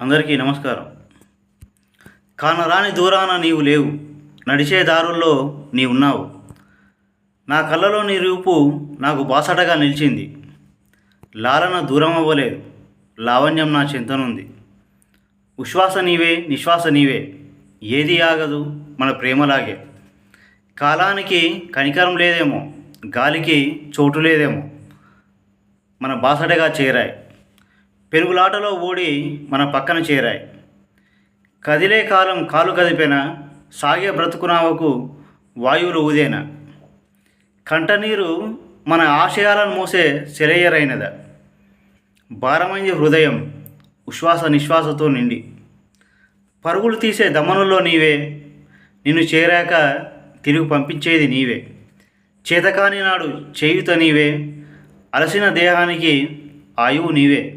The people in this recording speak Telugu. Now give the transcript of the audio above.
అందరికీ నమస్కారం. కానరాని దూరాన నీవు లేవు. నడిచే దారుల్లో నీ ఉన్నావు నా కళ్ళలో నీ రూపు నాకు బాసటగా నిలిచింది. లాలన దూరం అవ్వలేదు లావణ్యం నా చింతనుంది. ఉశ్వాస నీవే నిశ్వాస నీవే. ఏది ఆగదు మన ప్రేమలాగే. కాలానికి కనికరం లేదేమో గాలికి చోటు లేదేమో. మన బాసటగా చేరాయి. పెరుగులాటలో ఓడి మన పక్కన చేరాయి. కదిలే కాలం కాలు కదిపిన సాగే బ్రతుకునావకు వాయువులు ఊదేన. కంటనీరు మన ఆశయాలను మోసే సెలయ్యరైనదా భారమైంది హృదయం ఉశ్వాస నిశ్వాసతో నిండి. పరుగులు తీసే దమనుల్లో నీవే నిన్ను చేరాక తిరిగి పంపించేది నీవే. చేతకాని నాడు చేయుత నీవే అలసిన దేహానికి ఆయువు నీవే.